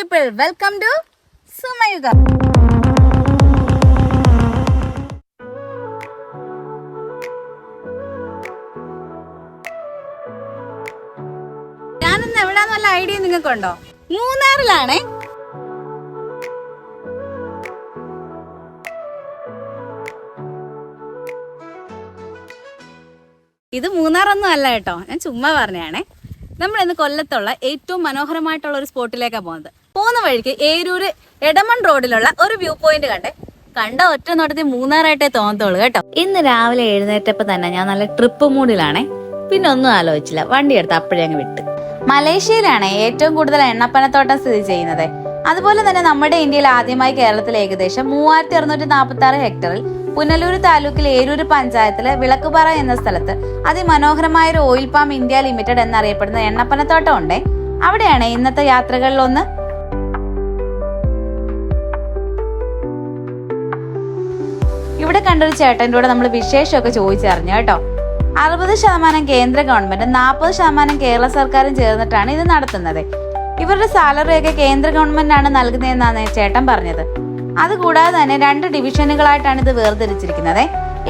People welcome to സുമയുഗ ഞാനിന്ന് എവിടാന്ന് വല്ല idea നിങ്ങൾക്കുണ്ടോ? മൂന്നാറിലാണേ. ഇത് മൂന്നാറൊന്നും അല്ല കേട്ടോ. ഞാൻ ചുമ്മാ പറഞ്ഞാണേ നമ്മൾ ഇന്ന് കൊല്ലത്തുള്ള ഏറ്റവും മനോഹരമായിട്ടുള്ള ഒരു സ്പോട്ടിലേക്കാണ് പോകുന്നത് പോകുന്ന വഴിക്ക് ഏരൂര് എടമൺ റോഡിലുള്ള ഒരു വ്യൂ പോയിന്റ് കണ്ടേ കണ്ട ഒറ്റ നോട്ടത്തിൽ മൂന്നാറായിട്ടേ തോന്നത്തുള്ളൂ കേട്ടോ. ഇന്ന് രാവിലെ എഴുന്നേറ്റപ്പോ തന്നെ ഞാൻ നല്ല ട്രിപ്പ് മൂഡിലാണേ. പിന്നെ ഒന്നും ആലോചിച്ചില്ല. വണ്ടി എടുത്ത് അപ്പോഴേ അങ്ങ് വിട്ട്. മലേഷ്യയിലാണ് ഏറ്റവും കൂടുതൽ എണ്ണപ്പനത്തോട്ടം സ്ഥിതി ചെയ്യുന്നത്. അതുപോലെ തന്നെ നമ്മുടെ ഇന്ത്യയിൽ ആദ്യമായി കേരളത്തിൽ ഏകദേശം മൂവായിരത്തി അറുന്നൂറ്റി നാൽപ്പത്തി ആറ് ഹെക്ടറിൽ പുനലൂർ താലൂക്കിൽ ഏരൂര് പഞ്ചായത്തിലെ വിളക്കുപാറ എന്ന സ്ഥലത്ത് അതിമനോഹരമായ ഒരു ഓയിൽ പാം ഇന്ത്യ ലിമിറ്റഡ് എന്നറിയപ്പെടുന്ന എണ്ണപ്പനത്തോട്ടം ഉണ്ടേ. അവിടെയാണ് ഇന്നത്തെ യാത്രകളിൽ ഇവിടെ കണ്ടൊരു ചേട്ടന്റെ കൂടെ നമ്മൾ വിശേഷമൊക്കെ ചോദിച്ചറിഞ്ഞു കേട്ടോ. അറുപത് ശതമാനം കേന്ദ്ര ഗവൺമെന്റും നാൽപ്പത് ശതമാനം കേരള സർക്കാരും ചേർന്നിട്ടാണ് ഇത് നടത്തുന്നത്. ഇവരുടെ സാലറി ഒക്കെ കേന്ദ്ര ഗവൺമെന്റാണ് നൽകുന്നതെന്നാണ് ചേട്ടൻ പറഞ്ഞത്. അതുകൂടാതെ തന്നെ രണ്ട് ഡിവിഷനുകളായിട്ടാണ് ഇത് വേർതിരിച്ചിരിക്കുന്നത്.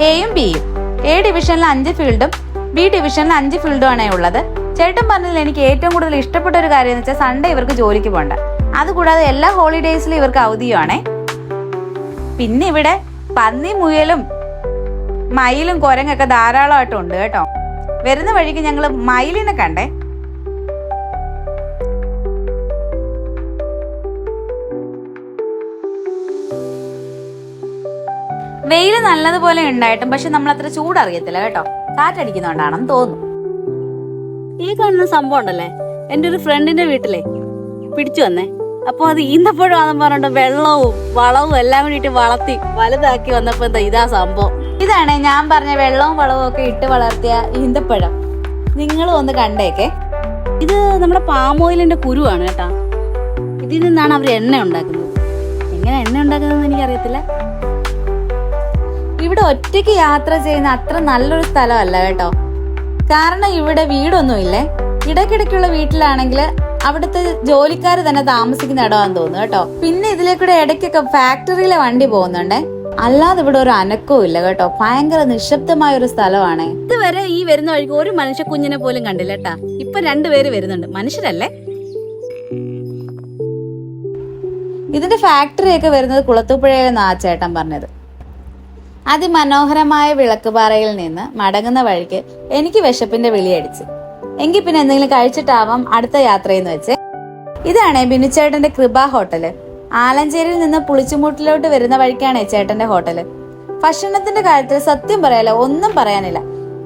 എയും ബിയും. എ ഡിവിഷനിൽ അഞ്ച് ഫീൽഡും ബി ഡിവിഷനിൽ അഞ്ച് ഫീൽഡുമാണ് ഉള്ളത്. ചേട്ടൻ പറഞ്ഞതിൽ എനിക്ക് ഏറ്റവും കൂടുതൽ ഇഷ്ടപ്പെട്ട ഒരു കാര്യം എന്ന് വെച്ചാൽ സൺഡേ ഇവർക്ക് ജോലിക്ക് പോകണ്ട. അതുകൂടാതെ എല്ലാ ഹോളിഡേയ്സിലും ഇവർക്ക് അവധിയുമാണ്. പിന്നെ ഇവിടെ പന്നി മുയലും മയിലും കുരങ്ങൊക്കെ ധാരാളമായിട്ടുണ്ട് കേട്ടോ. വരുന്ന വഴിക്ക് ഞങ്ങൾ മയിലിനെ കണ്ടേ. വെയിൽ നല്ലതുപോലെ ഉണ്ടായിട്ടും പക്ഷെ നമ്മൾ അത്ര ചൂടറിയത്തില്ല കേട്ടോ. കാറ്റടിക്കുന്നോണ്ടാണെന്ന് തോന്നുന്നു. ഈ കാണുന്ന സംഭവം ഉണ്ടല്ലേ? എന്റെ ഒരു ഫ്രണ്ടിന്റെ വീട്ടിലെ. പിടിച്ചു വന്നേ. അപ്പൊ അത് ഈന്തപ്പഴമാണെന്ന് പറഞ്ഞിട്ട് വെള്ളവും വളവും എല്ലാം കൂടിയിട്ട് വളർത്തി വലുതാക്കി വന്നപ്പോ എന്താ ഇതാ സംഭവം. ഇതാണ് ഞാൻ പറഞ്ഞ വെള്ളവും വളവും ഒക്കെ ഇട്ട് വളർത്തിയ ഈന്തപ്പഴം. നിങ്ങളും ഒന്ന് കണ്ടേക്കെ. ഇത് നമ്മുടെ പാമോയിലിന്റെ കുരുവാണ് കേട്ടാ. ഇതിൽ നിന്നാണ് അവർ എണ്ണ ഉണ്ടാക്കുന്നത്. എങ്ങനെ എണ്ണ ഉണ്ടാക്കുന്നതെന്ന് എനിക്കറിയത്തില്ല. ഇവിടെ ഒറ്റയ്ക്ക് യാത്ര ചെയ്യുന്ന അത്ര നല്ലൊരു സ്ഥലമല്ല കേട്ടോ. കാരണം ഇവിടെ വീടൊന്നുമില്ലേ? ഇടയ്ക്കിടയ്ക്കുള്ള വീട്ടിലാണെങ്കിൽ അവിടുത്തെ ജോലിക്കാർ തന്നെ താമസിക്കുന്ന ഇടമാന്ന് തോന്നുന്നു കേട്ടോ. പിന്നെ ഇതിലേക്കൂടെ ഇടയ്ക്കൊക്കെ ഫാക്ടറിയിലെ വണ്ടി പോകുന്നുണ്ടേ. അല്ലാതെ ഇവിടെ ഒരു അനക്കവും ഇല്ല കേട്ടോ. ഭയങ്കര നിശബ്ദമായ ഒരു സ്ഥലമാണ്. ഇതുവരെ ഈ വരുന്ന വഴിക്ക് ഒരു മനുഷ്യ കുഞ്ഞിനെ പോലും കണ്ടില്ല കേട്ടാ. ഇപ്പൊ രണ്ടുപേര് വരുന്നുണ്ട്. മനുഷ്യരല്ലേ? ഇതിന്റെ ഫാക്ടറി ഒക്കെ വരുന്നത് കുളത്തൂപ്പുഴയിലെന്നാ ആ ചേട്ടൻ പറഞ്ഞത്. അതിമനോഹരമായ വിളക്കുപാറയിൽ നിന്ന് മടങ്ങുന്ന വഴിക്ക് എനിക്ക് വിശപ്പിന്റെ വിളിയടിച്ച് എങ്കിൽ പിന്നെ എന്തെങ്കിലും കഴിച്ചിട്ടാവാം അടുത്ത യാത്രയെന്ന് വെച്ച്. ഇതാണ് ബിനുചേട്ടന്റെ കൃപ ഹോട്ടൽ. ആലഞ്ചേരിയിൽ നിന്ന് പുളിച്ചുമൂട്ടിലോട്ട് വരുന്ന വഴിക്കാണ് ചേട്ടന്റെ ഹോട്ടൽ. ഭക്ഷണത്തിന്റെ കാര്യത്തിൽ സത്യം പറയാലോ ഒന്നും പറയാനില്ല.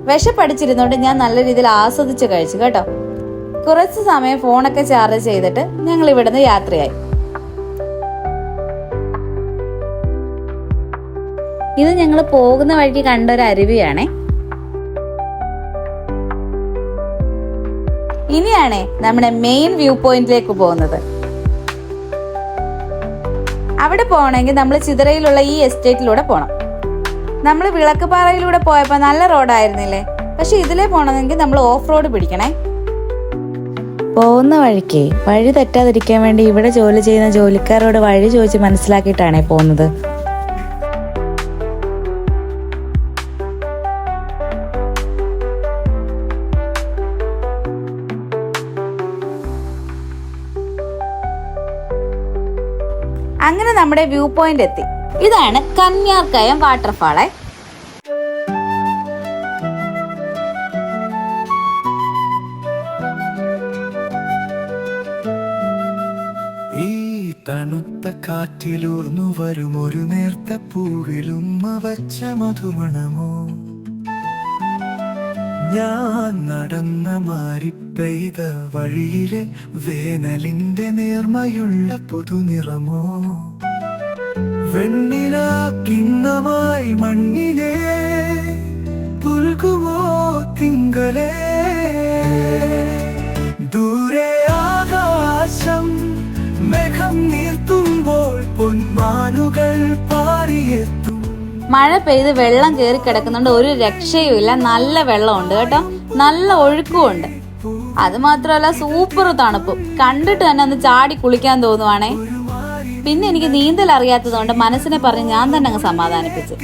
വിശപ്പടിച്ചിരുന്നോണ്ട് ഞാൻ നല്ല രീതിയിൽ ആസ്വദിച്ച് കഴിച്ചു കേട്ടോ. കുറച്ച് സമയം ഫോണൊക്കെ ചാർജ് ചെയ്തിട്ട് ഞങ്ങൾ ഇവിടുന്ന് യാത്രയായി. ഇത് ഞങ്ങൾ പോകുന്ന വഴിക്ക് കണ്ട ഒരു അരുവിയാണേ. ഇനിയാണേ നമ്മുടെ മെയിൻ വ്യൂ പോയിന്റിലേക്ക് പോകുന്നത്. അവിടെ പോകണമെങ്കിൽ നമ്മൾ ചിതറയിലുള്ള ഈ എസ്റ്റേറ്റിലൂടെ പോകണം നമ്മൾ വിളക്കുപാറയിലൂടെ പോയപ്പോൾ നല്ല റോഡായിരുന്നില്ലേ പക്ഷെ ഇതിലേ പോകണമെങ്കിൽ നമ്മൾ ഓഫ് റോഡ് പിടിക്കണേ. പോകുന്ന വഴിക്ക് വഴി തെറ്റാതിരിക്കാൻ വേണ്ടി ഇവിടെ ജോലി ചെയ്യുന്ന ജോലിക്കാരോട് വഴി ചോദിച്ച് മനസ്സിലാക്കിയിട്ടാണേ പോകുന്നത്. അങ്ങനെ നമ്മുടെ വ്യൂ പോയിന്റ് എത്തി. ഇതാണ് കന്യാർക്കയം വാട്ടർഫാളെ തണുത്ത കാറ്റിലൂർന്നു വരും ഒരു നേർത്ത പൂവിലും അവച്ച മധുമണമോ ഞാൻ നടന്ന മാറി പെയ്ത വഴിയിലെ വേനലിന്റെ നേർമയുള്ള പുതുനിറമോ? വെണ്ണില കിണ്ണമായി മണ്ണിനെ പുൽകുമോ തിങ്കളെ? ദൂരെ ആകാശം മേഘം നീർത്തുമ്പോൾ പൊന്മാനുകൾ പാറിയെത്തും. മഴ പെയ്ത് വെള്ളം കയറി കിടക്കുന്നുണ്ട്. ഒരു രക്ഷയുമില്ല. നല്ല വെള്ളമുണ്ട് കേട്ടോ. നല്ല ഒഴുക്കുമുണ്ട്. അത് മാത്രല്ല സൂപ്പർ തണുപ്പ്. കണ്ടിട്ട് തന്നെ ഒന്ന് ചാടി കുളിക്കാൻ തോന്നുവാണേ. പിന്നെ എനിക്ക് നീന്തൽ അറിയാത്തതുകൊണ്ട് മനസ്സിനെ പറഞ്ഞ് ഞാൻ തന്നെ അങ്ങ് സമാധാനിപ്പിച്ചു.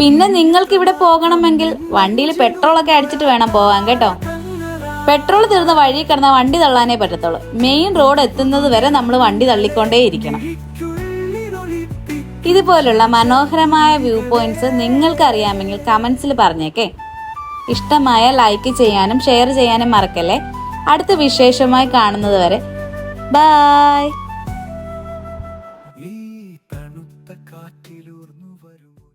പിന്നെ നിങ്ങൾക്ക് ഇവിടെ പോകണമെങ്കിൽ വണ്ടിയിൽ പെട്രോളൊക്കെ അടിച്ചിട്ട് വേണം പോകാൻ കേട്ടോ. പെട്രോൾ തീർന്ന വഴി കിടന്ന വണ്ടി തള്ളാനേ പറ്റത്തുള്ളൂ. മെയിൻ റോഡ് എത്തുന്നത് വരെ നമ്മൾ വണ്ടി തള്ളിക്കൊണ്ടേ ഇരിക്കണം. ഇതുപോലുള്ള മനോഹരമായ വ്യൂ പോയിന്റ്സ് നിങ്ങൾക്ക് അറിയാമെങ്കിൽ കമന്റ്സിൽ പറഞ്ഞേക്കേ. ഇഷ്ടമായ ലൈക്ക് ചെയ്യാനും ഷെയർ ചെയ്യാനും മറക്കല്ലേ? അടുത്ത വിശേഷമായി കാണുന്നത് വരെ. ബൈ